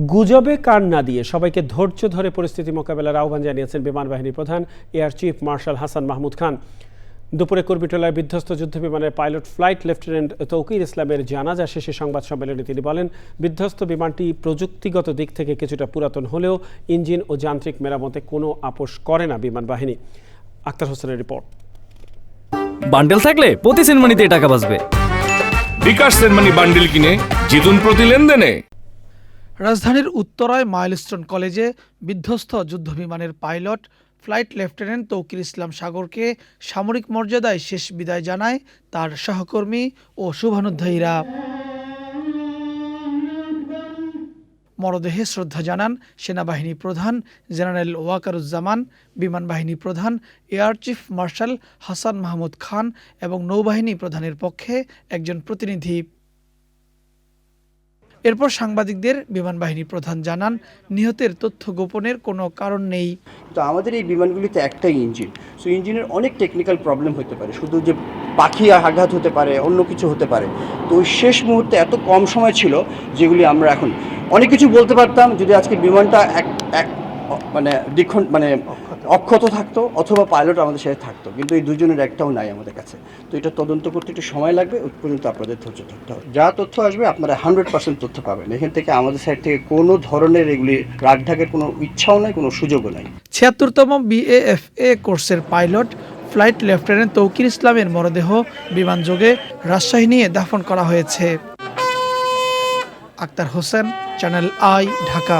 গুজবে কান না দিয়ে সবাইকে ধৈর্য ধরে পরিস্থিতি মোকাবেলার আহ্বান জানিয়েছেন বিমান বাহিনী প্রধান air chief marshal Hasan Mahmud Khan. দুপুরে কুর্বিটোলায় বিধ্বস্ত যুদ্ধ বিমানের পাইলট ফ্লাইট লেফটেন্যান্ট তৌকির ইসলামের জানাজা শেষে সংবাদ সম্মেলনে তিনি বলেন বিধ্বস্ত বিমানটি প্রযুক্তিগত দিক থেকে কিছুটা পুরাতন হলেও ইঞ্জিন ও যান্ত্রিক মেরামতে কোনো আপোষ করে না বিমান বাহিনী আক্তার হোসেনের রিপোর্ট। বান্ডেল থাকলে প্রতি সেনমানিতে টাকা বাঁচবে। বিকাশ সেনমানি বান্ডেল কিনে জিতুন প্রতি লেনদেনে। রাজধানীর উত্তরায় মাইলস্টোন কলেজে বিধ্বস্ত যুদ্ধবিমানের pilot, flight lieutenant Tauqir Islam সাগরকে সামরিক মর্যাদায় শেষ বিদায় জানায় তার সহকর্মী ও শুভানুধ্যায়ীরা। মরদেহে শ্রদ্ধা জানান সেনাবাহিনী প্রধান জেনারেল ওয়াকারুজ্জামান, বিমান বাহিনী প্রধান air chief marshal Hasan Mahmud Khan এবং নৌবাহিনী প্রধানের পক্ষে একজন প্রতিনিধি। এরপর সাংবাদিকদের বিমান বাহিনী প্রধান জানান, নিহতের তথ্য গোপনের কোনো কারণ নেই। তো আমাদের এই বিমানগুলিতে একটাই ইঞ্জিন। সো ইঞ্জিনের অনেক টেকনিক্যাল প্রবলেম হতে পারে। শুধু যে পাখি আঘাত হতে পারে, অন্য কিছু হতে পারে। তো শেষ মুহূর্তে এত কম সময় ছিল যেগুলি আমরা এখন অনেক কিছু বলতে পারতাম, যদি আজকে বিমানটা এক এক মানে দ্বিখণ্ড মানে অক্ষত থাকতো অথবা পাইলট আমাদের সাথে থাকতো, কিন্তু এই দুজনের একটাও নাই আমাদের কাছে। তো এটা তদন্ত করতে একটু সময় লাগবে, ওই পর্যন্ত আপনাদের ধৈর্য ধরতে হবে। যা তথ্য আসবে আপনারা হান্ড্রেড পার্সেন্ট তথ্য পাবেন। এখান থেকে আমাদের সাইড থেকে কোনো ধরনের এগুলি রাগঢাকের কোনো ইচ্ছাও নাই, কোনো সুযোগও নাই। ছিয়াত্তরতম বিএএফএ কোর্সের পাইলট, ফ্লাইট লেফটেন্যান্ট তৌকির ইসলামের মরদেহ বিমানযোগে রাজশাহী নিয়ে দাফন করা হয়েছে। Akhtar Hossain, channel I, Dhaka.